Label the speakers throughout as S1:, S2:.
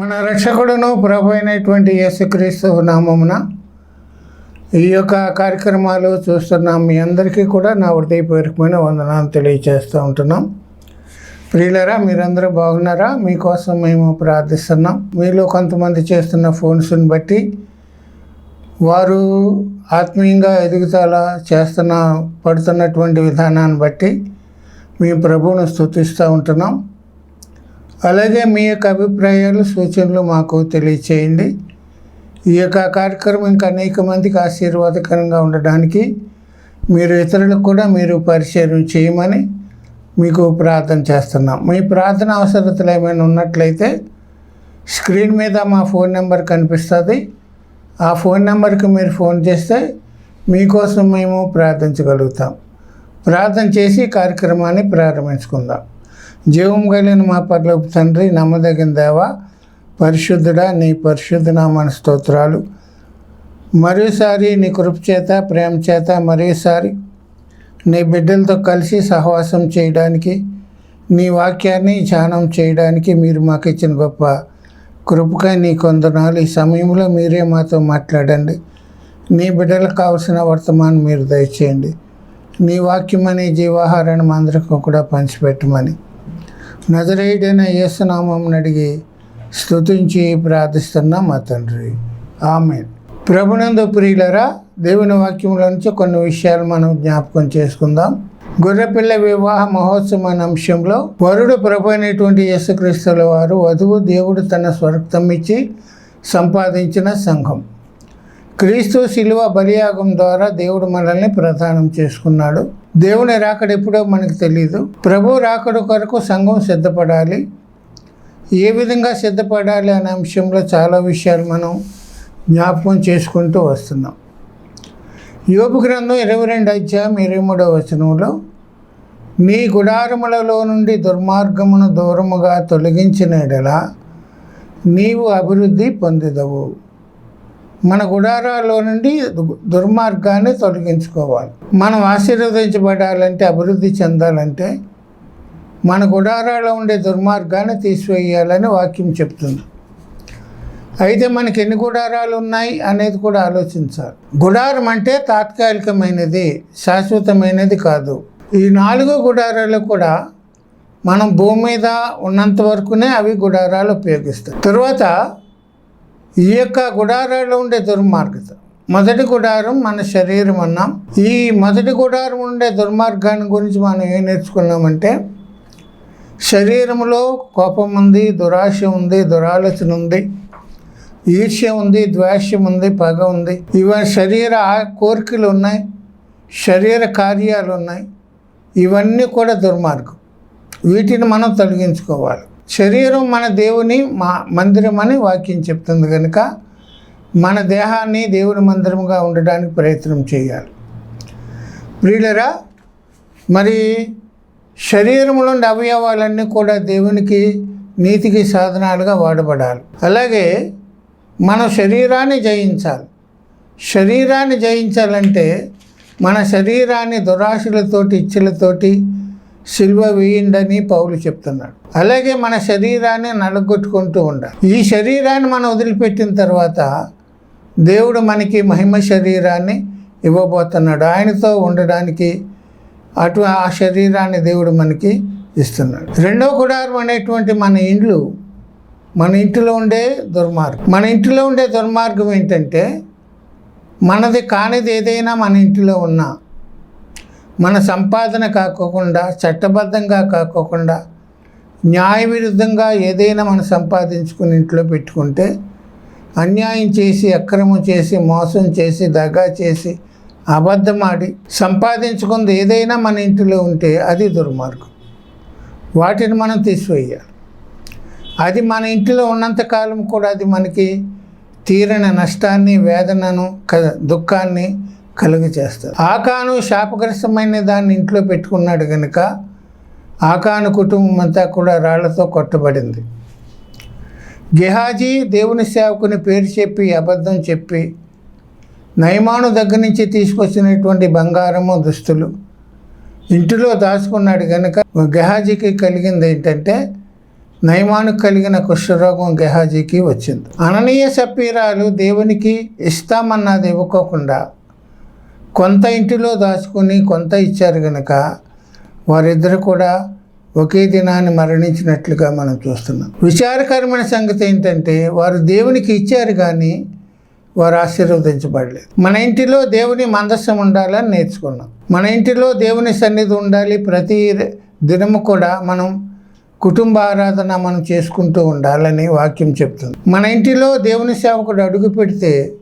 S1: మన రక్షకుడును ప్రభు అయినటువంటి యేసుక్రీస్తు నామమున ఈ యొక్క కార్యక్రమాలు చూస్తున్న మీ అందరికీ కూడా నా హృదయపూర్వకమైన వందనాలు తెలియజేస్తూ ఉంటున్నాం. ప్రియులరా మీరందరూ బాగున్నారా? మీకోసం మేము ప్రార్థిస్తున్నాం. మీలో కొంతమంది చేస్తున్న ఫోన్స్ని బట్టి వారు ఆత్మీయంగా ఎదుగుదల చేస్తున్న పడుతున్నటువంటి విధానాన్ని బట్టి మీ ప్రభువును స్థుతిస్తూ ఉంటున్నాం. అలాగే మీ యొక్క అభిప్రాయాలు సూచనలు మాకు తెలియచేయండి. ఈ యొక్క కార్యక్రమం ఇంకా అనేక మందికి ఆశీర్వాదకరంగా ఉండడానికి మీరు ఇతరులకు కూడా మీరు పరిచయం చేయమని మీకు ప్రార్థన చేస్తున్నాం. మీ ప్రార్థన అవసరతలు ఏమైనా ఉన్నట్లయితే స్క్రీన్ మీద మా ఫోన్ నెంబర్ కనిపిస్తుంది. ఆ ఫోన్ నెంబర్కి మీరు ఫోన్ చేస్తే మీకోసం మేము ప్రార్థించగలుగుతాం. ప్రార్థన చేసి కార్యక్రమాన్ని ప్రారంభించుకుందాం. జీవం కలిగిన మా పర్లోపు తండ్రి నమ్మదగిన దేవ పరిశుద్ధుడా నీ పరిశుద్ధ నామన స్తోత్రాలు. మరోసారి నీ కృప చేత ప్రేమ చేత మరోసారి నీ బిడ్డలతో కలిసి సహవాసం చేయడానికి నీ వాక్యాన్ని ధ్యానం చేయడానికి మీరు మాకు ఇచ్చిన గొప్ప కృపకై నీ కొందనాలు ఈ సమయంలో మీరే మాతో మాట్లాడండి. నీ బిడ్డలకు కావలసిన వర్తమానం మీరు దయచేయండి. నీ వాక్యం అనే జీవాహారాన్ని మా అందరికీ కూడా పంచిపెట్టమని. నజరేయుడైన యేసునామం అడిగి స్థుతించి ప్రార్థిస్తున్నాం మా తండ్రి. ఆమె ప్రభునందు ప్రియులరా దేవుని వాక్యంలో నుంచి కొన్ని విషయాలు మనం జ్ఞాపకం చేసుకుందాం. గొర్రెపిల్ల వివాహ మహోత్సవం అనే అంశంలో వరుడు ప్రభు అయినటువంటి యేసుక్రీస్తుల వారు వధువు దేవుడు తన స్వర్గం ఇచ్చి సంపాదించిన సంఘం. క్రీస్తు శిలువ బలియాగం ద్వారా దేవుడు మనల్ని ప్రదానం చేసుకున్నాడు. దేవుని రాకడ ఎప్పుడో మనకు తెలియదు ప్రభు రాకడ కొరకు సంఘం సిద్ధపడాలి. ఏ విధంగా సిద్ధపడాలి అనే అంశంలో చాలా విషయాలు మనం జ్ఞాపకం చేసుకుంటూ వస్తున్నాం. యోపు గ్రంథం ఇరవై రెండు అధ్యాయం ఇరవై మూడవ వచనంలో నీ గుడారములలో నుండి దుర్మార్గమును దూరముగా తొలగించిన ఎడలా నీవు అభివృద్ధి పొందిదవు. మన గుడారాల్లో నుండి దుర్మార్గాన్ని తొలగించుకోవాలి. మనం ఆశీర్వదించబడాలంటే అభివృద్ధి చెందాలంటే మన గుడారాల్లో ఉండే దుర్మార్గాన్ని తీసివేయాలని వాక్యం చెప్తుంది. అయితే మనకి ఎన్ని గుడారాలు ఉన్నాయి అనేది కూడా ఆలోచించాలి. గుడారం అంటే తాత్కాలికమైనది శాశ్వతమైనది కాదు. ఈ నాలుగు గుడారాలు కూడా మనం భూమి మీద ఉన్నంత వరకునే అవి గుడారాలు ఉపయోగిస్తాయి. తర్వాత ఈ యొక్క గుడారాల్లో ఉండే దుర్మార్గత. మొదటి గుడారం మన శరీరం అన్నాం. ఈ మొదటి గుడారం ఉండే దుర్మార్గాన్ని గురించి మనం ఏం నేర్చుకున్నామంటే శరీరంలో కోపం ఉంది దురాశ ఉంది దురాలోచన ఉంది ఈర్ష్య ఉంది ద్వేషం ఉంది పగ ఉంది. ఇవ శరీర ఆ- కోరికలు ఉన్నాయి శరీర కార్యాలు ఉన్నాయి. ఇవన్నీ కూడా దుర్మార్గం. వీటిని మనం తొలగించుకోవాలి. శరీరం మన దేవుని మా మందిరం అని వాక్యం చెప్తుంది కనుక మన దేహాన్ని దేవుని మందిరముగా ఉండడానికి ప్రయత్నం చేయాలి. ప్రియులరా మరి శరీరంలోని అవయవాలన్నీ కూడా దేవునికి నీతికి సాధనాలుగా వాడబడాలి. అలాగే మన శరీరాన్ని జయించాలి. శరీరాన్ని జయించాలంటే మన శరీరాన్ని దురాశలతోటి ఇచ్చలతోటి సిల్వ వేయండని పౌలు చెప్తున్నాడు. అలాగే మన శరీరాన్ని నలగొట్టుకుంటూ ఉండాలి. ఈ శరీరాన్ని మనం వదిలిపెట్టిన తర్వాత దేవుడు మనకి మహిమ శరీరాన్ని ఇవ్వబోతున్నాడు. ఆయనతో ఉండడానికి అటు ఆ శరీరాన్ని దేవుడు మనకి ఇస్తున్నాడు. రెండో గుడారం అనేటువంటి మన ఇండ్లు మన ఇంటిలో ఉండే దుర్మార్గం. మన ఇంటిలో ఉండే దుర్మార్గం ఏంటంటే మనది కానిది ఏదైనా మన ఇంటిలో ఉన్నా మన సంపాదన కాకోకుండా చట్టబద్ధంగా కాకోకుండా న్యాయ విరుద్ధంగా ఏదైనా మనం సంపాదించుకుని ఇంట్లో పెట్టుకుంటే అన్యాయం చేసి అక్రమం చేసి మోసం చేసి దగా చేసి అబద్ధమాడి సంపాదించుకుంది ఏదైనా మన ఇంటిలో ఉంటే అది దుర్మార్గం. వాటిని మనం తీసివేయాలి. అది మన ఇంటిలో ఉన్నంతకాలం కూడా అది మనకి తీరని నష్టాన్ని వేదనను క దుఃఖాన్ని కలుగ చేస్తుంది ఆకాను శాపగ్రస్తమైన దాన్ని ఇంట్లో పెట్టుకున్నాడు కనుక ఆకాను కుటుంబం అంతా కూడా రాళ్ళతో కొట్టబడింది. గెహాజీ దేవుని సేవకుని పేరు చెప్పి అబద్ధం చెప్పి నయమాను దగ్గర నుంచి తీసుకొచ్చినటువంటి బంగారము దుస్తులు ఇంటిలో దాచుకున్నాడు కనుక గెహాజీకి కలిగింది ఏంటంటే నయమాను కలిగిన కుష్ఠరోగం గెహాజీకి వచ్చింది. అననీయ సపీరాలు దేవునికి ఇస్తామన్నది ఇవ్వకోకుండా కొంత ఇంటిలో దాచుకుని కొంత ఇచ్చారు కనుక వారిద్దరు కూడా ఒకే దినాన్ని మరణించినట్లుగా మనం చూస్తున్నాం. విచారకరమైన సంగతి ఏంటంటే వారు దేవునికి ఇచ్చారు కానీ వారు ఆశీర్వదించబడలేదు. మన ఇంటిలో దేవుని మందస్సం ఉండాలని నేర్చుకున్నాం. మన ఇంటిలో దేవుని సన్నిధి ఉండాలి ప్రతి దినము కూడా మనం కుటుంబ ఆరాధన మనం చేసుకుంటూ ఉండాలని వాక్యం చెప్తుంది. మన ఇంటిలో దేవుని సేవకుడు అడుగు పెడితే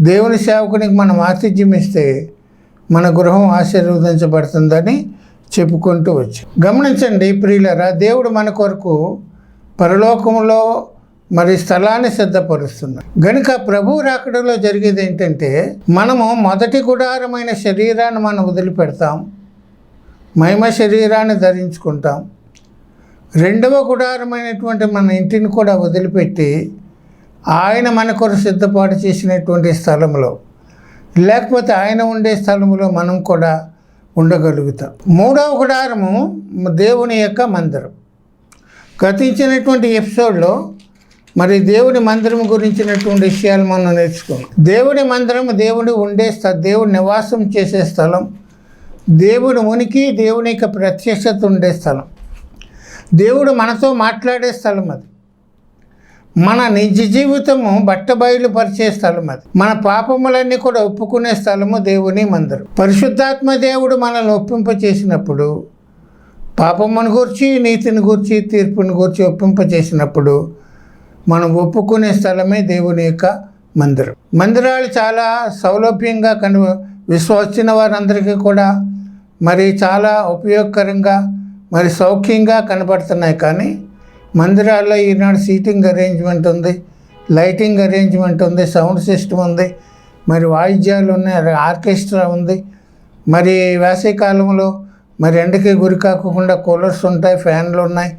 S1: దేవుని సేవకునికి మనం ఆతిథ్యం ఇస్తే మన గృహం ఆశీర్వదించబడుతుందని చెప్పుకుంటూ వచ్చి. గమనించండి ప్రియులరా దేవుడు మన కొరకు పరలోకంలో మరి స్థలాన్ని సిద్ధపరుస్తున్నాడు. గనుక ప్రభు రాకడలో జరిగేది ఏంటంటే మనము మొదటి గుడారమైన శరీరాన్ని మనం వదిలిపెడతాం మహిమ శరీరాన్ని ధరించుకుంటాం రెండవ గుడారమైనటువంటి మన ఇంటిని కూడా వదిలిపెట్టి ఆయన మన కొరకు సిద్ధపాటు చేసినటువంటి స్థలంలో లేకపోతే ఆయన ఉండే స్థలంలో మనం కూడా ఉండగలుగుతాం. మూడవ గుడారము దేవుని యొక్క మందిరం. గతించినటువంటి ఎపిసోడ్లో మరి దేవుని మందిరం గురించినటువంటి విషయాలు మనం నేర్చుకున్నాం దేవుని మందిరం దేవుడు ఉండే స్థ దేవుడు నివాసం చేసే స్థలం దేవుని ఉనికి దేవుని యొక్క ప్రత్యక్షత ఉండే స్థలం. దేవుడు మనతో మాట్లాడే స్థలం అది. మన నిజ జీవితము బట్టబయలుపరిచే స్థలం అది. మన పాపములన్నీ కూడా ఒప్పుకునే స్థలము దేవుని మందిరం. పరిశుద్ధాత్మ దేవుడు మనల్ని ఒప్పింప చేసినప్పుడు పాపమును గూర్చి నీతిని గూర్చి తీర్పుని గూర్చి ఒప్పింప చేసినప్పుడు మనం ఒప్పుకునే స్థలమే దేవుని యొక్క మందిరం. మందిరాలు చాలా సౌలభ్యంగా కను విశ్వసించిన వారందరికీ కూడా మరి చాలా ఉపయోగకరంగా మరి సౌఖ్యంగా కనబడుతున్నాయి కానీ మందిరాల్లో ఈనాడు సీటింగ్ అరేంజ్మెంట్ ఉంది లైటింగ్ అరేంజ్మెంట్ ఉంది సౌండ్ సిస్టమ్ ఉంది మరి వాయిద్యాలు ఉన్నాయి ఆర్కెస్ట్రా ఉంది. మరి వేసవికాలంలో మరి ఎండకి గురి కాకుండా కూలర్స్ ఉంటాయి ఫ్యాన్లు ఉన్నాయి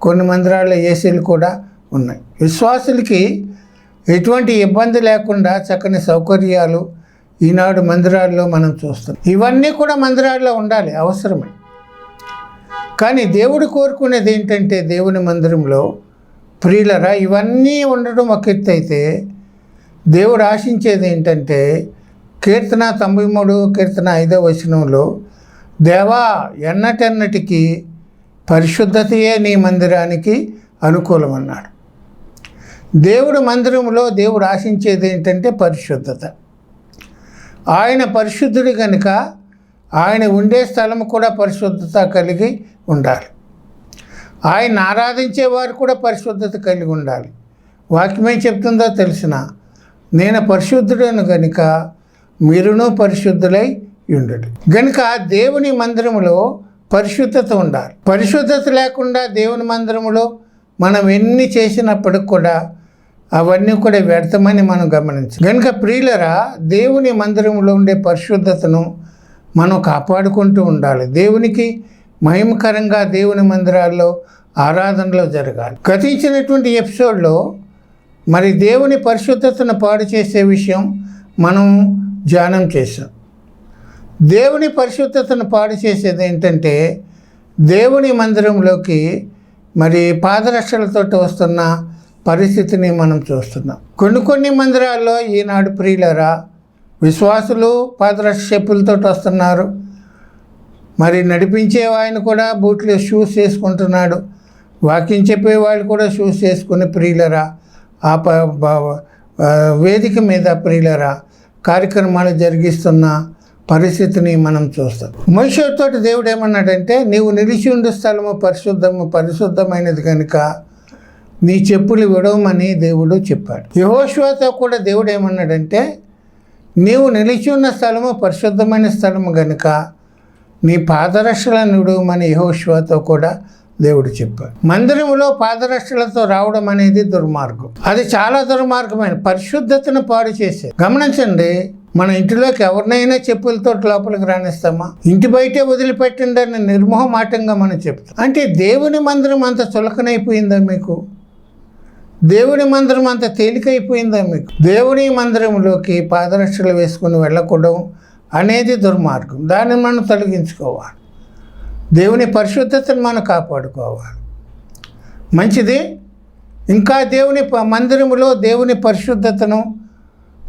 S1: కొన్ని మందిరాల్లో ఏసీలు కూడా ఉన్నాయి. విశ్వాసులకి ఎటువంటి ఇబ్బంది లేకుండా చక్కని సౌకర్యాలు ఈనాడు మందిరాల్లో మనం చూస్తాం ఇవన్నీ కూడా మందిరాల్లో ఉండాలి అవసరమే. కానీ దేవుడు కోరుకునేది ఏంటంటే దేవుని మందిరంలో ప్రియులరా ఇవన్నీ ఉండడం ఒక ఎత్తు అయితే దేవుడు ఆశించేది ఏంటంటే కీర్తన తొంభై మూడు కీర్తన ఐదో వచనంలో దేవా ఎన్నటెన్నటికి పరిశుద్ధతయే నీ మందిరానికి అనుకూలమన్నాడు. దేవుడు మందిరంలో దేవుడు ఆశించేది ఏంటంటే పరిశుద్ధత. ఆయన పరిశుద్ధుడు కనుక ఆయన ఉండే స్థలం కూడా పరిశుద్ధత కలిగి ఉండాలి. ఆయన ఆరాధించే వారు కూడా పరిశుద్ధత కలిగి ఉండాలి. వాక్యమేం చెప్తుందో తెలిసిన నేను పరిశుద్ధుడను గనుక మీరును పరిశుద్ధులై ఉండడు. గనుక దేవుని మందిరములో పరిశుద్ధత ఉండాలి. పరిశుద్ధత లేకుండా దేవుని మందిరములో మనం ఎన్ని చేసినప్పటికి కూడా అవన్నీ కూడా వ్యర్థమని మనం గమనించాలి కనుక ప్రియులరా దేవుని మందిరంలో ఉండే పరిశుద్ధతను మనం కాపాడుకుంటూ ఉండాలి. దేవునికి మహిమకరంగా దేవుని మందిరాల్లో ఆరాధనలో జరగాలి. గతించినటువంటి ఎపిసోడ్లో మరి దేవుని పరిశుద్ధతను పాడు చేసే విషయం మనం ధ్యానం చేసాం దేవుని పరిశుద్ధతను పాడు చేసేది ఏంటంటే దేవుని మందిరంలోకి మరి పాదరక్షలతో వస్తున్న పరిస్థితిని మనం చూస్తున్నాం. కొన్ని కొన్ని మందిరాల్లో ఈనాడు ప్రియులరా విశ్వాసులు పాదరక్ష చెప్పులతో వస్తున్నారు. మరి నడిపించే ఆయన కూడా బూట్లు షూస్ వేసుకుంటున్నాడు. వాకింగ్ చెప్పే వాళ్ళు కూడా షూస్ వేసుకుని ప్రియులరా. ఆ ప వేదిక మీద ప్రియులరా. కార్యక్రమాలు జరిగిస్తున్న పరిస్థితిని మనం చూస్తాం. మనుషులతో దేవుడు ఏమన్నాడంటే నీవు నిలిచి ఉండే స్థలము పరిశుద్ధము పరిశుద్ధమైనది కనుక నీ చెప్పులు విడవమని దేవుడు చెప్పాడు. యహోశ్వతో కూడా దేవుడు ఏమన్నాడంటే నీవు నిలిచి ఉన్న స్థలము పరిశుద్ధమైన స్థలము గనుక నీ పాదరక్షలను మన యహోశివతో కూడా దేవుడు చెప్పాడు. మందిరంలో పాదరక్షలతో రావడం అనేది దుర్మార్గం. అది చాలా దుర్మార్గమైన పరిశుద్ధతను పాడు చేసే గమనించండి మన ఇంటిలోకి ఎవరినైనా చెప్పులతో లోపలికి రాణిస్తామా ఇంటి బయటే వదిలిపెట్టండి అని నిర్మోహమాటంగా మనం చెప్తాం. అంటే దేవుని మందిరం అంత చులకనైపోయిందా మీకు? దేవుని మందిరం అంత తేలికైపోయిందా మీకు? దేవుని మందిరంలోకి పాదరక్షలు వేసుకుని వెళ్ళకూడదు అనేది దుర్మార్గం. దాన్ని మనం తొలగించుకోవాలి. దేవుని పరిశుద్ధతను మనం కాపాడుకోవాలి. మంచిది? ఇంకా దేవుని ప- మందిరములో దేవుని పరిశుద్ధతను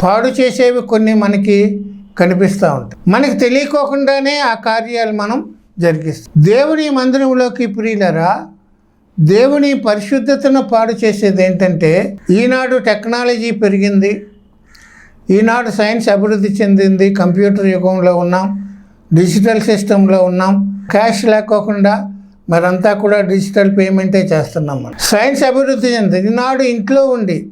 S1: పాడు చేసేవి కొన్ని మనకి కనిపిస్తూ ఉంటాయి. మనకి తెలియకోకుండానే ఆ కార్యాలు మనం జరిగిస్తాం. దేవుని మందిరంలోకి ప్రియులరా దేవుని పరిశుద్ధతను పాడు చేసేది ఏంటంటే ఈనాడు టెక్నాలజీ పెరిగింది. ఈనాడు సైన్స్ అభివృద్ధి చెందింది. కంప్యూటర్ యుగంలో ఉన్నాం. డిజిటల్ సిస్టంలో ఉన్నాం. క్యాష్ లేకోకుండా మరంతా కూడా డిజిటల్ పేమెంటే చేస్తున్నాం మనం. సైన్స్ అభివృద్ధి చెందింది. ఈనాడు ఇంట్లో ఉండి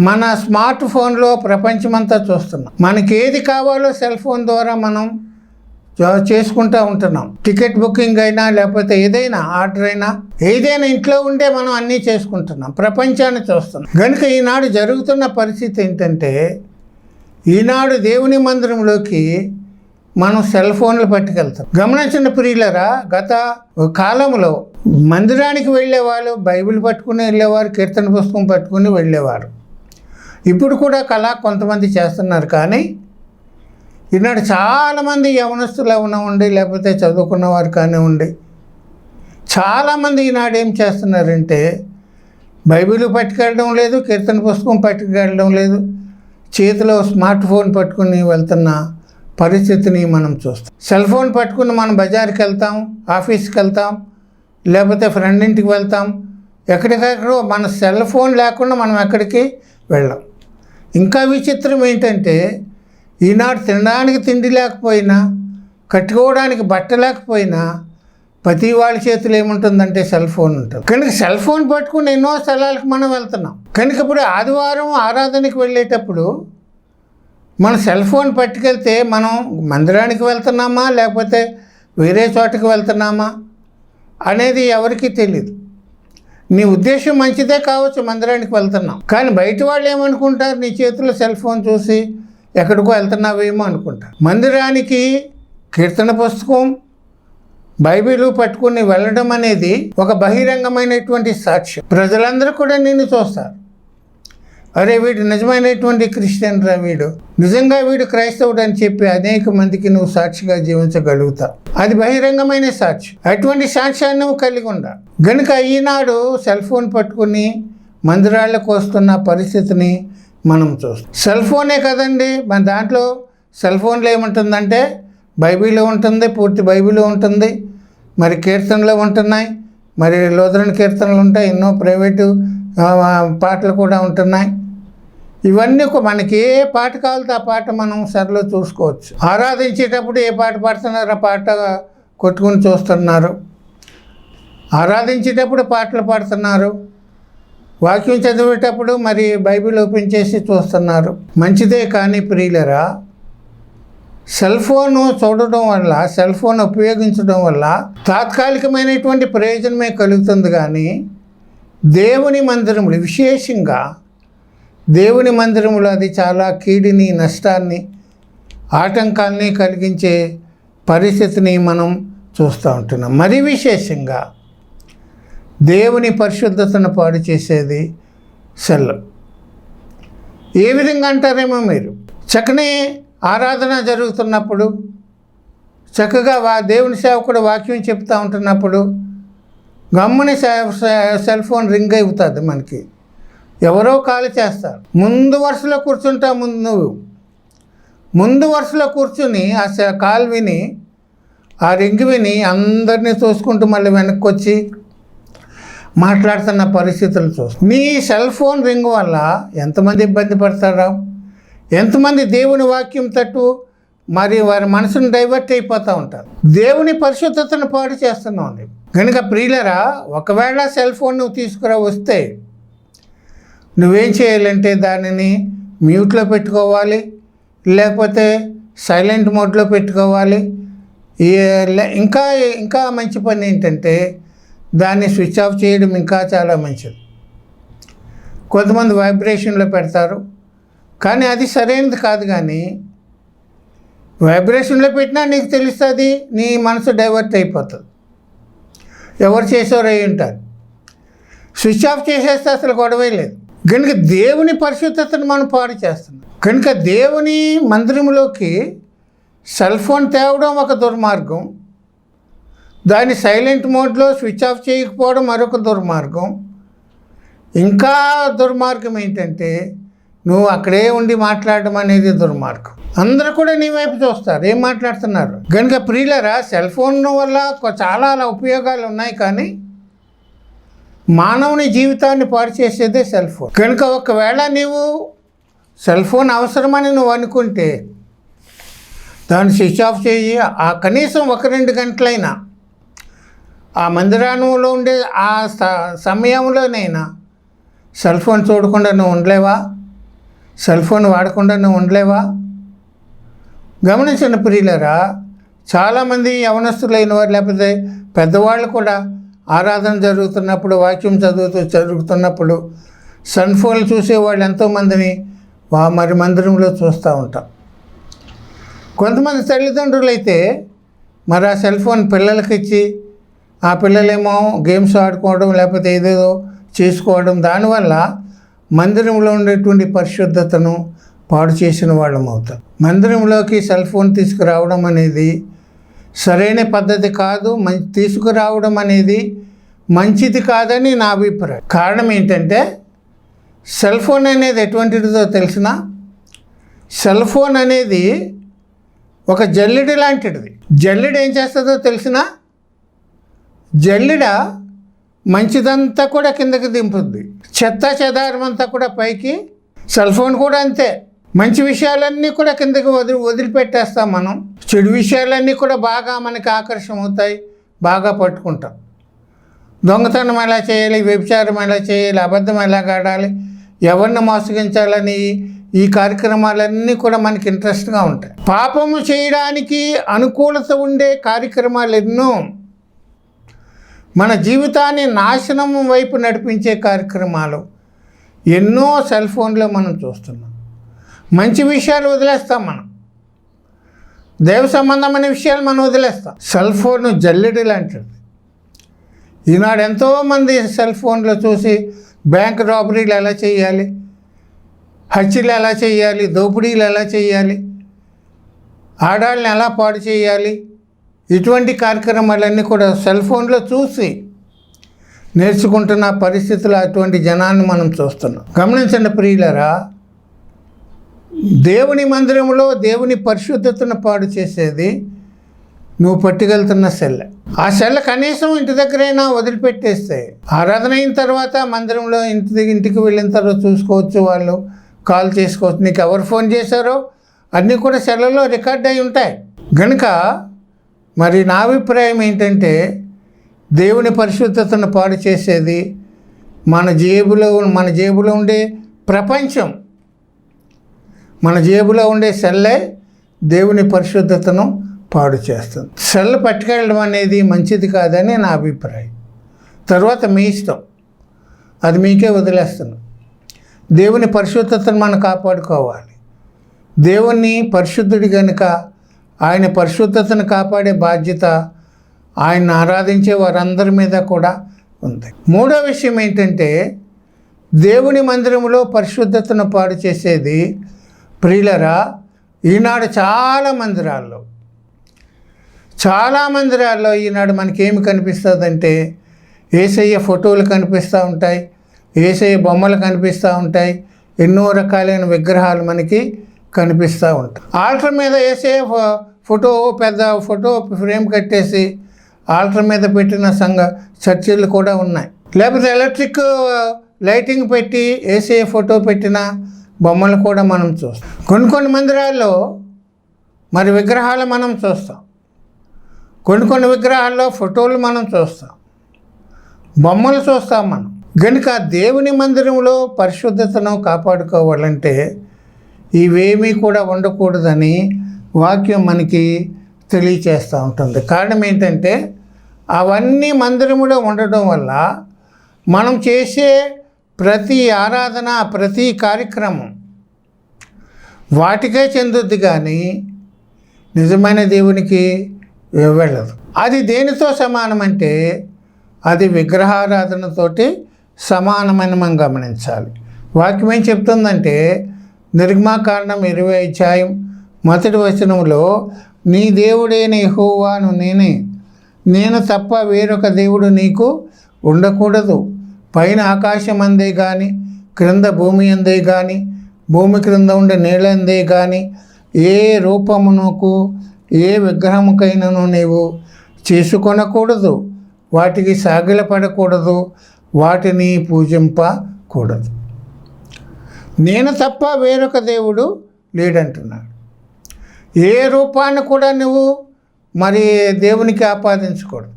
S1: మన స్మార్ట్ ఫోన్లో ప్రపంచమంతా చూస్తున్నాం. మనకి ఏది కావాలో సెల్ ఫోన్ ద్వారా మనం చేసుకుంటూ ఉంటున్నాం. టికెట్ బుకింగ్ అయినా లేకపోతే ఏదైనా ఆర్డర్ అయినా ఏదైనా ఇంట్లో ఉండే మనం అన్నీ చేసుకుంటున్నాం. ప్రపంచాన్ని చూస్తున్నాం. కనుక ఈనాడు జరుగుతున్న పరిస్థితి ఏంటంటే ఈనాడు దేవుని మందిరంలోకి మనం సెల్ ఫోన్లు పట్టుకెళ్తాం. గమనించిన ప్రియులరా గత కాలంలో మందిరానికి వెళ్ళేవాళ్ళు బైబిల్ పట్టుకుని వెళ్ళేవారు కీర్తన పుస్తకం పట్టుకుని వెళ్ళేవారు. ఇప్పుడు కూడా కళ కొంతమంది చేస్తున్నారు కానీ ఈనాడు చాలామంది యవనస్తులు ఉండి లేకపోతే చదువుకున్న వారు కానివ్వండి చాలామంది ఈనాడు ఏం చేస్తున్నారంటే బైబిల్ పట్టుకెళ్ళడం లేదు కీర్తన పుస్తకం పట్టుకెళ్ళడం లేదు చేతిలో స్మార్ట్ ఫోన్ పట్టుకుని వెళ్తున్న పరిస్థితిని మనం చూస్తాం. సెల్ ఫోన్ పట్టుకుని మనం బజార్కి వెళ్తాం ఆఫీస్కి వెళ్తాం లేకపోతే ఫ్రెండ్ ఇంటికి వెళ్తాం ఎక్కడికెక్కడో మన సెల్ ఫోన్ లేకుండా మనం ఎక్కడికి వెళ్ళాం. ఇంకా విచిత్రం ఏంటంటే ఈనాడు తినడానికి తిండి లేకపోయినా కట్టుకోవడానికి బట్ట లేకపోయినా ప్రతి వాళ్ళ చేతులు ఏముంటుందంటే సెల్ ఫోన్ ఉంటుంది. కనుక సెల్ ఫోన్ పట్టుకుని ఎన్నో స్థలాలకు మనం వెళ్తున్నాం. కనుక ఇప్పుడు ఆదివారం ఆరాధనకి వెళ్ళేటప్పుడు మన సెల్ ఫోన్ పట్టుకెళ్తే మనం మందిరానికి వెళ్తున్నామా లేకపోతే వేరే చోటకి వెళ్తున్నామా అనేది ఎవరికీ తెలియదు నీ ఉద్దేశం మంచిదే కావచ్చు మందిరానికి వెళ్తున్నాం. కానీ బయట వాళ్ళు ఏమనుకుంటారు? నీ చేతిలో సెల్ ఫోన్ చూసి ఎక్కడికో వెళ్తున్నావేమో అనుకుంటా. మందిరానికి కీర్తన పుస్తకం బైబిలు పట్టుకుని వెళ్ళడం అనేది ఒక బహిరంగమైనటువంటి సాక్ష్యం. ప్రజలందరూ కూడా నిన్ను చూస్తారు. అరే వీడు నిజమైనటువంటి క్రిస్టియన్ రా వీడు. నిజంగా వీడు క్రైస్తవుడు అని చెప్పి అనేక మందికి నువ్వు సాక్షిగా జీవించగలుగుతావు అది బహిరంగమైన సాక్షి అటువంటి సాక్ష్యాన్ని నువ్వు కలిగి ఉండాలి. గనుక ఈనాడు సెల్ ఫోన్ పట్టుకుని మందిరాలకు వస్తున్న పరిస్థితిని మనం చూస్తాం. సెల్ ఫోనే కదండి? మన దాంట్లో సెల్ ఫోన్లో ఏముంటుందంటే బైబిల్లో ఉంటుంది పూర్తి బైబిల్లో ఉంటుంది. మరి కీర్తనలు ఉంటున్నాయి. మరి లోదరణ కీర్తనలు ఉంటాయి. ఎన్నో ప్రైవేటు పాటలు కూడా ఉంటున్నాయి. ఇవన్నీ మనకి ఏ పాట కావాలితే ఆ పాట మనం సరిలో చూసుకోవచ్చు. ఆరాధించేటప్పుడు ఏ పాట పాడుతున్నారు? ఆ పాట కొట్టుకుని చూస్తున్నారు. ఆరాధించేటప్పుడు పాటలు పాడుతున్నారు. వాక్యం చదివేటప్పుడు మరి బైబిల్ ఓపెన్ చేసి చూస్తున్నారు. మంచిదే కానీ ప్రియులరా సెల్ ఫోన్ చూడడం వల్ల సెల్ ఫోన్ ఉపయోగించడం వల్ల తాత్కాలికమైనటువంటి ప్రయోజనమే కలుగుతుంది కానీ దేవుని మందిరములు విశేషంగా దేవుని మందిరములు అది చాలా కీడిని నష్టాన్ని ఆటంకాల్ని కలిగించే పరిస్థితిని మనం చూస్తూ ఉంటున్నాం. మరి విశేషంగా దేవుని పరిశుద్ధతను పాడు చేసేది సెల్ ఏ విధంగా అంటారేమో మీరు? చక్కని ఆరాధన జరుగుతున్నప్పుడు చక్కగా వా దేవుని సేవకుడు వాక్యం చెప్తూ ఉంటున్నప్పుడు గమ్ముని సెల్ ఫోన్ రింగ్ అవుతుంది మనకి. ఎవరో కాల్ చేస్తారు. ముందు వరుసలో కూర్చుంటా ముందు నువ్వు. ముందు వరుసలో కూర్చుని ఆ సె- కాల్ విని ఆ రింగ్ విని అందరినీ చూసుకుంటూ మళ్ళీ వెనక్కి వచ్చి మాట్లాడుతున్న పరిస్థితులు చూస్తాం మీ సెల్ ఫోన్ రింగ్ వల్ల ఎంతమంది ఇబ్బంది పడతారా? ఎంతమంది దేవుని వాక్యం తట్టు మరి వారి మనసును డైవర్ట్ అయిపోతూ ఉంటారు. దేవుని పరిశుద్ధతను పాడు చేస్తున్నాం నీవు. కనుక ప్రియులరా ఒకవేళ సెల్ ఫోన్ నువ్వు తీసుకురా వస్తే నువ్వేం చేయాలంటే దానిని మ్యూట్లో పెట్టుకోవాలి లేకపోతే సైలెంట్ మోడ్లో పెట్టుకోవాలి. ఇంకా ఇంకా మంచి పని ఏంటంటే దాన్ని స్విచ్ ఆఫ్ చేయడం ఇంకా చాలా మంచిది. కొంతమంది వైబ్రేషన్లో పెడతారు. కానీ అది సరైనది కాదు కానీ వైబ్రేషన్లో పెట్టినా నీకు తెలుస్తుంది నీ మనసు డైవర్ట్ అయిపోతుంది. ఎవరు చేసారో అయి ఉంటారు. స్విచ్ ఆఫ్ చేసేస్తే అసలు గొడవే లేదు. కనుక దేవుని పరిశుద్ధతను మనం పాడు చేస్తున్నాం. కనుక దేవుని మందిరంలోకి సెల్ ఫోన్ తేవడం ఒక దుర్మార్గం. దాన్ని సైలెంట్ మోడ్లో స్విచ్ ఆఫ్ చేయకపోవడం మరొక దుర్మార్గం. ఇంకా దుర్మార్గం ఏంటంటే నువ్వు అక్కడే ఉండి మాట్లాడడం అనేది దుర్మార్గం. అందరూ కూడా నీ వైపు చూస్తారు ఏం మాట్లాడుతున్నారు? కనుక ప్రియులరా సెల్ ఫోన్ వల్ల చాలా ఉపయోగాలు ఉన్నాయి కానీ మానవుని జీవితాన్ని పాడు చేసేదే సెల్ ఫోన్. కనుక ఒకవేళ నీవు సెల్ ఫోన్ అవసరమని నువ్వు అనుకుంటే దాన్ని స్విచ్ ఆఫ్ చేయి. ఆ కనీసం ఒక రెండు గంటలైనా ఆ మందిరానంలో ఉండే ఆ స- సమయంలోనైనా సెల్ ఫోన్ చూడకుండా నువ్వు ఉండలేవా? సెల్ ఫోన్ వాడకుండా నువ్వు ఉండలేవా? గమనించిన ప్రియులరా చాలామంది యవనస్తులైన వారు లేకపోతే పెద్దవాళ్ళు కూడా ఆరాధన జరుగుతున్నప్పుడు వాక్యం చదువుతూ జరుగుతున్నప్పుడు సన్ ఫోన్లు చూసేవాళ్ళు ఎంతోమందిని వా మరి మందిరంలో చూస్తూ ఉంటాం. కొంతమంది తల్లిదండ్రులు అయితే మరి ఆ సెల్ ఫోన్ పిల్లలకి ఇచ్చి ఆ పిల్లలేమో గేమ్స్ ఆడుకోవడం లేకపోతే ఏదేదో చేసుకోవడం దానివల్ల మందిరంలో ఉండేటువంటి పరిశుద్ధతను పాడు చేసిన వాళ్ళం అవుతాం. మందిరంలోకి సెల్ ఫోన్ తీసుకురావడం అనేది సరైన పద్ధతి కాదు. మంచి తీసుకురావడం అనేది మంచిది కాదని నా అభిప్రాయం. కారణం ఏంటంటే సెల్ ఫోన్ అనేది ఎటువంటిదో తెలిసిన సెల్ ఫోన్ అనేది ఒక జల్లెడి లాంటిది. జల్లెడి ఏం చేస్తుందో తెలిసినా జల్లిడ మంచిదంతా కూడా కిందకి దింపుద్ది. చెత్త చెదారం అంతా కూడా పైకి. సెల్ ఫోన్ కూడా అంతే. మంచి విషయాలన్నీ కూడా కిందకి వదిలి వదిలిపెట్టేస్తాం మనం. చెడు విషయాలన్నీ కూడా బాగా మనకి ఆకర్షణ అవుతాయి. బాగా పట్టుకుంటాం. దొంగతనం ఎలా చేయాలి? వ్యభిచారం ఎలా చేయాలి? అబద్ధం ఎలా ఆడాలి? ఎవరిని మోసగించాలని? ఈ కార్యక్రమాలన్నీ కూడా మనకి ఇంట్రెస్ట్గా ఉంటాయి. పాపము చేయడానికి అనుకూలత ఉండే కార్యక్రమాలు ఎన్నో. మన జీవితాన్ని నాశనం వైపు నడిపించే కార్యక్రమాలు ఎన్నో సెల్ ఫోన్లో మనం చూస్తున్నాం. మంచి విషయాలు వదిలేస్తాం మనం. దైవ సంబంధమైన విషయాలు మనం వదిలేస్తాం. సెల్ ఫోన్ జల్లెడి లాంటిది. ఈనాడు ఎంతోమంది సెల్ ఫోన్లో చూసి బ్యాంక్ రాబరీలు ఎలా చేయాలి? హత్యలు ఎలా చేయాలి? దోపిడీలు ఎలా చేయాలి? ఆడాళ్ళని ఎలా పాడు చేయాలి? ఇటువంటి కార్యక్రమాలన్నీ కూడా సెల్ ఫోన్లో చూసి నేర్చుకుంటున్న పరిస్థితులు అటువంటి జనాన్ని మనం చూస్తున్నాం. గమనించండి ప్రియులరా దేవుని మందిరంలో దేవుని పరిశుద్ధతను పాడు చేసేది నువ్వు పట్టుకెళ్తున్న సెల్ ఆ సెల్ కనీసం ఇంటి దగ్గరైనా వదిలిపెట్టేస్తే ఆరాధన అయిన తర్వాత మందిరంలో ఇంటి ఇంటికి వెళ్ళిన తర్వాత చూసుకోవచ్చు వాళ్ళు కాల్ చేసుకోవచ్చు. నీకు ఎవరు ఫోన్ చేశారో అన్నీ కూడా సెల్లలో రికార్డ్ అయి ఉంటాయి. కనుక మరి నా అభిప్రాయం ఏంటంటే దేవుని పరిశుద్ధతను పాడు చేసేది మన జేబులో మన జేబులో ఉండే ప్రపంచం. మన జేబులో ఉండే సెల్లే దేవుని పరిశుద్ధతను పాడు చేస్తుంది. సెల్ పట్టుకెళ్ళడం అనేది మంచిది కాదని నా అభిప్రాయం. తర్వాత మీ ఇష్టం. అది మీకే వదిలేస్తున్నాం దేవుని పరిశుద్ధతను మనం కాపాడుకోవాలి. దేవుణ్ణి పరిశుద్ధుడి కనుక ఆయన పరిశుద్ధతను కాపాడే బాధ్యత ఆయన ఆరాధించే వారందరి మీద కూడా ఉంది. మూడో విషయం ఏంటంటే దేవుని మందిరంలో పరిశుద్ధతను పాడు చేసేది ప్రియులరా ఈనాడు చాలా మందిరాల్లో చాలా మందిరాల్లో ఈనాడు మనకేమి కనిపిస్తుందంటే ఏసయ్య ఫోటోలు కనిపిస్తూ ఉంటాయి ఏసయ్య బొమ్మలు కనిపిస్తూ ఉంటాయి ఎన్నో రకాలైన విగ్రహాలు మనకి కనిపిస్తూ ఉంటాయి. ఆల్టర్ మీద వేసే ఫో- ఫోటో పెద్ద ఫోటో ఫ్రేమ్ కట్టేసి ఆల్టర్ మీద పెట్టిన సంఘ చర్చిలు కూడా ఉన్నాయి. లేకపోతే ఎలక్ట్రిక్ లైటింగ్ పెట్టి ఏసయ్య ఫోటో పెట్టిన బొమ్మలు కూడా మనం చూస్తాం. కొన్ని కొన్ని మందిరాల్లో మరి విగ్రహాలు మనం చూస్తాం. కొన్ని కొన్ని విగ్రహాల్లో ఫోటోలు మనం చూస్తాం. బొమ్మలు చూస్తాం మనం. కనుక దేవుని మందిరంలో పరిశుద్ధతను కాపాడుకోవాలంటే ఇవేమీ కూడా ఉండకూడదని వాక్యం మనకి తెలియచేస్తూ ఉంటుంది. కారణం ఏంటంటే అవన్నీ మందిరములో ఉండడం వల్ల మనం చేసే ప్రతి ఆరాధన ప్రతి కార్యక్రమం వాటికే చెందుద్ది కానీ నిజమైన దేవునికి వెళ్ళదు. అది దేనితో సమానమంటే అది విగ్రహారాధనతోటి సమానమని మనం గమనించాలి. వాక్యం ఏం చెప్తుందంటే నిర్మాకారణం ఇరవై అధ్యాయం మొదటి వచనంలో నీ దేవుడైన యెహోవాను నేనే. నేను తప్ప వేరొక దేవుడు నీకు ఉండకూడదు. పైన ఆకాశం అందే కానీ క్రింద భూమి అందే కానీ భూమి క్రింద ఉండే నీళ్ళ అందే కానీ ఏ రూపమునకు ఏ విగ్రహముకైనను నీవు చేసుకొనకూడదు. వాటికి సాగిలపడకూడదు. వాటిని పూజింపకూడదు. నేను తప్ప వేరొక దేవుడు లేడంటున్నాడు. ఏ రూపాన్ని కూడా నువ్వు మరి దేవునికి ఆపాదించకూడదు.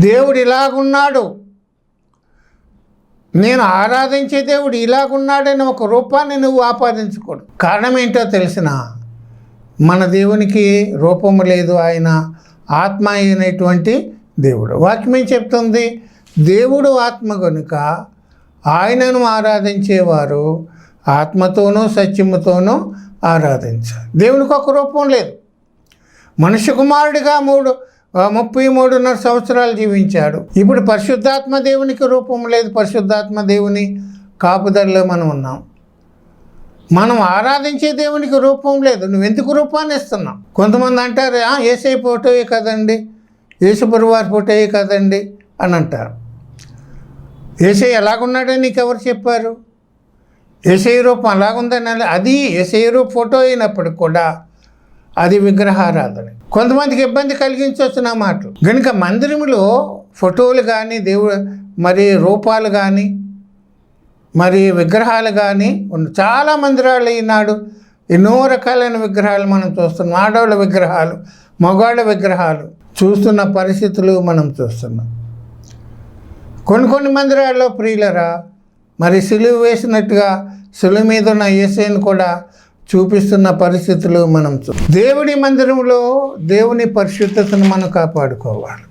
S1: దేవుడు ఇలాగున్నాడు. నేను ఆరాధించే దేవుడు ఇలాగున్నాడని ఒక రూపాన్ని నువ్వు ఆపాదించకూడదు. కారణం ఏంటో తెలిసిన మన దేవునికి రూపము లేదు ఆయన ఆత్మ అయినటువంటి దేవుడు. వాక్యం ఏం చెప్తుంది? దేవుడు ఆత్మ కనుక ఆయనను ఆరాధించేవారు ఆత్మతోనూ సత్యముతోనూ ఆరాధించాలి. దేవునికి ఒక రూపం లేదు. మనుష్య కుమారుడిగా మూడు ముప్పై మూడున్నర సంవత్సరాలు జీవించాడు. ఇప్పుడు పరిశుద్ధాత్మ దేవునికి రూపం లేదు. పరిశుద్ధాత్మ దేవుని కాపుదల్లో మనం ఉన్నాం. మనం ఆరాధించే దేవునికి రూపం లేదు. నువ్వు ఎందుకు రూపాన్ని ఇస్తున్నావు? కొంతమంది అంటారు ఏసై ఫోటోయే కదండి. యేసుపరివారి ఫోటోయే కదండి అని అంటారు. ఏసై ఎలాగున్నాడని నీకు ఎవరు చెప్పారు? ఏసై రూపం అలాగుందని అది ఏసై రూప ఫోటో అయినప్పటికి కూడా అది విగ్రహారాధన. కొంతమందికి ఇబ్బంది కలిగించవచ్చు నా మాటలు. కనుక మందిరములో ఫోటోలు కానీ దేవుడు మరి రూపాలు కానీ మరి విగ్రహాలు కానీ ఉన్న- చాలా మందిరాలు ఈనాడు ఎన్నో రకాలైన విగ్రహాలు మనం చూస్తున్నాం. ఆడవాళ్ళ విగ్రహాలు మగవాళ్ళ విగ్రహాలు చూస్తున్న పరిస్థితులు మనం చూస్తున్నాం. కొన్ని కొన్ని మందిరాల్లో ప్రియులరా మరి సులువు వేసినట్టుగా సులువు మీద ఉన్న ఏసైని కూడా చూపిస్తున్న పరిస్థితులు మనం చూ దేవుడి మందిరంలో దేవుని పరిశుద్ధతను మనం కాపాడుకోవాలి.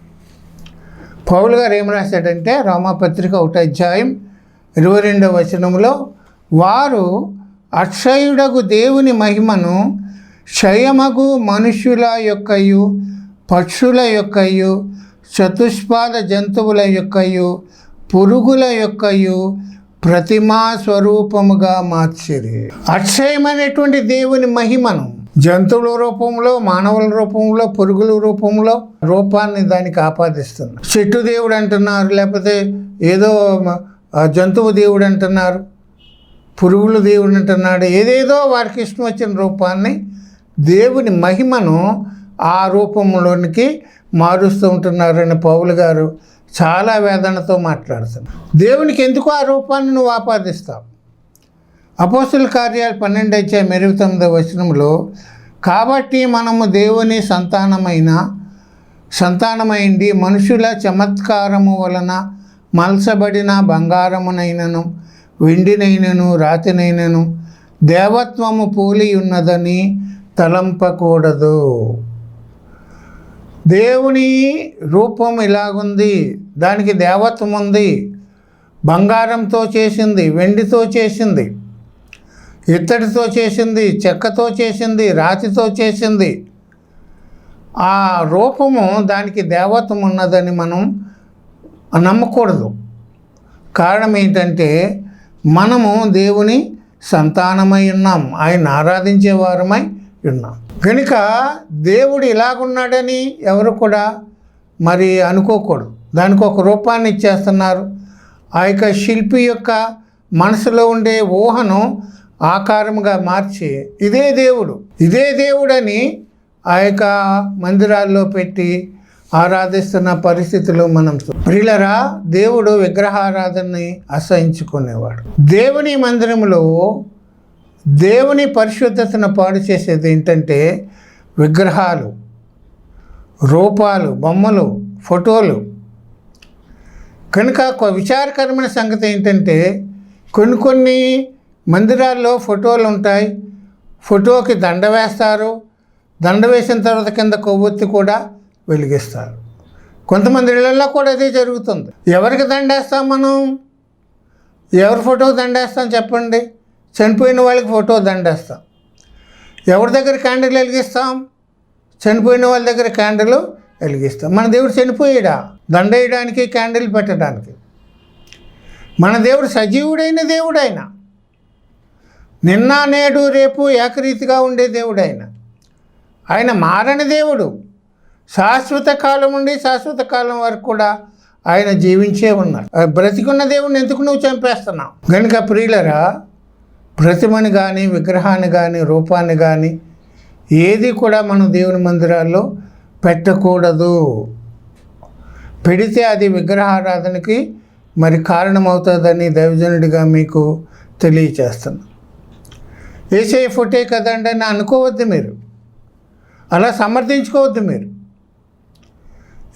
S1: పౌలు గారు ఏం రాశాడంటే రామపత్రిక ఒకటి అధ్యాయం ఇరవై రెండవ వచనంలో వారు అక్షయుడగు దేవుని మహిమను క్షయమగు మనుష్యుల యొక్కయు పక్షుల యొక్కయు చతుష్పాద జంతువుల యొక్కయు పురుగుల యొక్కయు ప్రతిమా స్వరూపముగా మార్చిరి. అక్షయమైనటువంటి దేవుని మహిమను జంతువుల రూపంలో మానవుల రూపంలో పురుగుల రూపంలో రూపాన్ని దానికి ఆపాదిస్తుంది చెట్టు దేవుడు అంటున్నారు లేకపోతే ఏదో జంతువు దేవుడు అంటున్నారు పురుగుల దేవుడు అంటున్నాడు ఏదేదో వారికి ఇష్టం వచ్చిన రూపాన్ని దేవుని మహిమను ఆ రూపంలోనికి మారుస్తూ ఉంటున్నారని పౌలు గారు చాలా వేదనతో మాట్లాడుతున్నారు. దేవునికి ఎందుకు ఆ రూపాన్ని నువ్వు ఆపాదిస్తావు? అపోస్తుల కార్యాలు పన్నెండు వచ్చే మెరుగు తొమ్మిదవ వచనంలో కాబట్టి మనము దేవుని సంతానమైన సంతానమైంది మనుషుల చమత్కారము వలన మలసబడిన బంగారమునైనను వెండినైనను రాతినైనను దేవత్వము పోలి ఉన్నదని తలంపకూడదు. దేవుని రూపం ఇలాగుంది దానికి దేవత్వం ఉంది బంగారంతో చేసింది వెండితో చేసింది ఇత్తడితో చేసింది చెక్కతో చేసింది రాతితో చేసింది. ఆ రూపము దానికి దేవత్వం ఉన్నదని మనం నమ్మకూడదు. కారణం ఏంటంటే మనము దేవుని సంతానమై ఉన్నాం. ఆయన ఆరాధించే విన్నాం. కనుక దేవుడు ఇలాగున్నాడని ఎవరు కూడా మరి అనుకోకూడదు. దానికి ఒక రూపాన్ని ఇచ్చేస్తున్నారు. ఆ యొక్క శిల్పి యొక్క మనసులో ఉండే ఊహను ఆకారముగా మార్చి ఇదే దేవుడు ఇదే దేవుడని ఆ యొక్క మందిరాల్లో పెట్టి ఆరాధిస్తున్న పరిస్థితులు మనం చూ- ప్రియులరా దేవుడు విగ్రహారాధనని అసహించుకునేవాడు దేవుని మందిరంలో దేవుని పరిశుద్ధతను పాడు చేసేది ఏంటంటే విగ్రహాలు రూపాలు బొమ్మలు ఫోటోలు. కనుక ఒక విచారకరమైన సంగతి ఏంటంటే కొన్ని కొన్ని మందిరాల్లో ఫోటోలు ఉంటాయి. ఫోటోకి దండ వేస్తారు. దండ వేసిన తర్వాత కింద కొవ్వొత్తి కూడా వెలిగిస్తారు. కొంతమంది ఇళ్ళలో కూడా అదే జరుగుతుంది. ఎవరికి దండేస్తాం మనం? ఎవరి ఫోటోకి దండేస్తాం చెప్పండి? చనిపోయిన వాళ్ళకి ఫోటో దండేస్తాం. ఎవరి దగ్గర క్యాండిల్ వెలిగిస్తాం? చనిపోయిన వాళ్ళ దగ్గర క్యాండిల్ వెలిగిస్తాం. మన దేవుడు చనిపోయాడా? దండేయడానికి క్యాండిల్ పెట్టడానికి. మన దేవుడు సజీవుడైన దేవుడైన. నిన్న నేడు రేపు ఏకరీతిగా ఉండే దేవుడైన. ఆయన మారని దేవుడు. శాశ్వత కాలం నుండి శాశ్వత కాలం వరకు కూడా ఆయన జీవించే ఉన్నారు ఆ బ్రతికున్న దేవుడిని ఎందుకు నువ్వు చంపేస్తున్నావు? కనుక ప్రియులరా ప్రతిమని కానీ విగ్రహాన్ని కానీ రూపాన్ని కానీ ఏది కూడా మనం దేవుని మందిరాల్లో పెట్టకూడదు. పెడితే అది విగ్రహారాధనకి మరి కారణమవుతుందని దైవజనుడిగా మీకు తెలియచేస్తున్నాను ఏసే ఫోటే కదండి అని అనుకోవద్దు మీరు. అలా సమర్థించుకోవద్దు మీరు.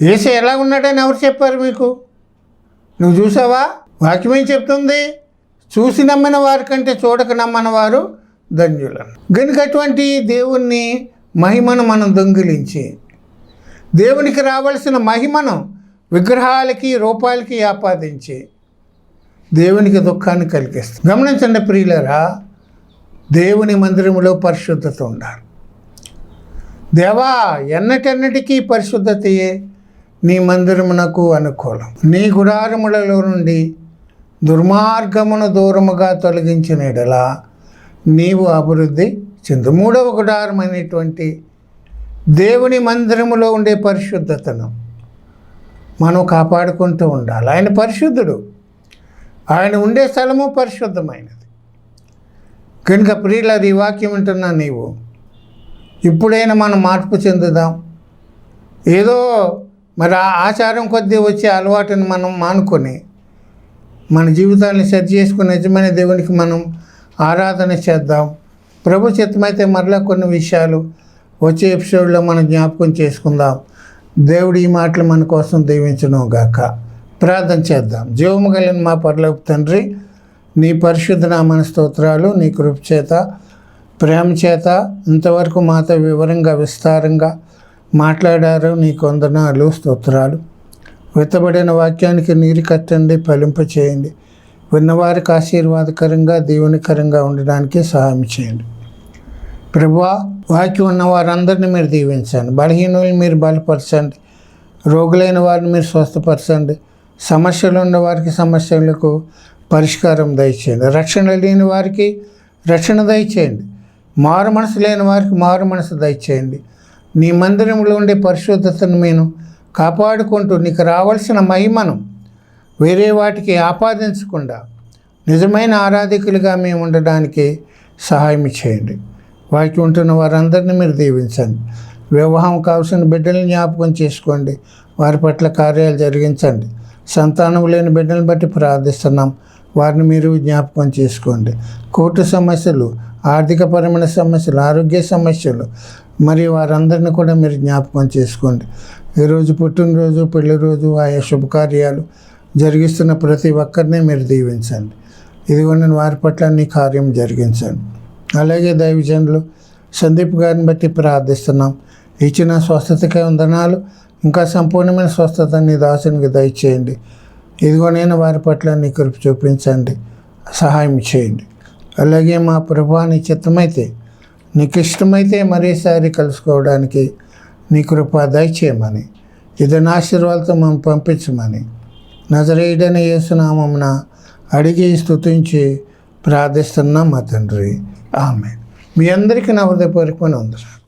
S1: ఏసే ఎలా ఉన్నాడని ఎవరు చెప్పారు మీకు? నువ్వు చూసావా? వాక్యం చెప్తుంది? చూసి నమ్మిన వారి కంటే చూడక నమ్మని వారు ధన్యులను గనుక అటువంటి దేవుణ్ణి మహిమను మనం దొంగిలించి దేవునికి రావాల్సిన మహిమను విగ్రహాలకి రూపాలకి ఆపాదించి దేవునికి దుఃఖాన్ని కలిగిస్తుంది గమనించండి ప్రియులరా దేవుని మందిరంలో పరిశుద్ధత ఉండాలి. దేవా ఎన్నటెన్నటికీ పరిశుద్ధతయే నీ మందిరమునకు అనుకూలం. నీ గుడారములలో నుండి దుర్మార్గమును దూరముగా తొలగించిన ఎడల నీవు అభివృద్ధి చెందు. మూడవ గుడారమైనటువంటి దేవుని మందిరములో ఉండే పరిశుద్ధతను మనం కాపాడుకుంటూ ఉండాలి. ఆయన పరిశుద్ధుడు. ఆయన ఉండే స్థలము పరిశుద్ధమైనది. కనుక ప్రియుల ఈ వాక్యం వింటున్నా నీవు ఇప్పుడైనా మనం మార్పు చెందుదాం. ఏదో మరి ఆచారం కొద్దీ వచ్చే అలవాటుని మనం మానుకొని మన జీవితాన్ని సరి చేసుకుని నిజమైన దేవునికి మనం ఆరాధన చేద్దాం. ప్రభు చిత్తమైతే మరలా కొన్ని విషయాలు వచ్చే ఎపిసోడ్లో మనం జ్ఞాపకం చేసుకుందాం. దేవుడు ఈ మాటలు మన కోసం దీవించను గాక ప్రార్థన చేద్దాం. జీవము కలిగిన మా పరలోపు తండ్రి నీ పరిశుద్ధ నామన స్తోత్రాలు నీ కృప చేత ప్రేమ చేత ఇంతవరకు మాతో వివరంగా విస్తారంగా మాట్లాడారు. నీ కొందనాలు స్తోత్రాలు. విత్తబడిన వాక్యానికి నీరు కట్టండి ఫలింప చేయండి విన్నవారికి ఆశీర్వాదకరంగా దీవెనకరంగా ఉండడానికి సహాయం చేయండి. ప్రభువా వాక్యం ఉన్న వారందరినీ మీరు దీవించండి. బలహీనులను మీరు బలపరచండి. రోగులైన వారిని మీరు స్వస్థపరచండి. సమస్యలు ఉన్న వారికి సమస్యలకు పరిష్కారం దయచేయండి. రక్షణ లేని వారికి రక్షణ దయచేయండి. మారు మనసు లేని వారికి మారు మనసు దయచేయండి. నీ మందిరంలో ఉండే పరిశుద్ధతను నేను కాపాడుకుంటూ నీకు రావాల్సిన మహిమను వేరే వాటికి ఆపాదించకుండా నిజమైన ఆరాధికులుగా మేము ఉండడానికి సహాయం చేయండి. వాటికి ఉంటున్న వారందరినీ మీరు దీవించండి. వివాహం కావాల్సిన బిడ్డలను జ్ఞాపకం చేసుకోండి. వారి పట్ల కార్యాలు జరిగించండి. సంతానం లేని బిడ్డలను బట్టి ప్రార్థిస్తున్నాం. వారిని మీరు జ్ఞాపకం చేసుకోండి. కోర్టు సమస్యలు ఆర్థికపరమైన సమస్యలు ఆరోగ్య సమస్యలు మరి వారందరిని కూడా మీరు జ్ఞాపకం చేసుకోండి. ఈరోజు పుట్టినరోజు పెళ్ళి రోజు ఆయా శుభకార్యాలు జరిగిస్తున్న ప్రతి ఒక్కరిని మీరు దీవించండి. ఇదిగోండి వారి పట్ల నీ కార్యం జరిగించండి అలాగే దైవజనులు సందీప్ గారిని బట్టి ప్రార్థిస్తున్నాం. ఇచ్చిన స్వస్థతకే వందనాలు. ఇంకా సంపూర్ణమైన స్వస్థత నీ దాసునికి దయచేయండి. ఇదిగో నేను వారి పట్ల నీ కృప చూపించండి. సహాయం చేయండి. అలాగే మా ప్రభాని చిత్తమైతే నీకు ఇష్టమైతే మరోసారి కలుసుకోవడానికి నీ కృప దయచేయమని ఇదని ఆశీర్వాదాలతో మనం పంపించమని నజరేయుడని యేసునామమున అడిగి స్తుతించి ప్రార్థిస్తున్నాం మా తండ్రి. ఆమె మీ అందరికీ నా హృదయపూర్వకమైన వందనాలు.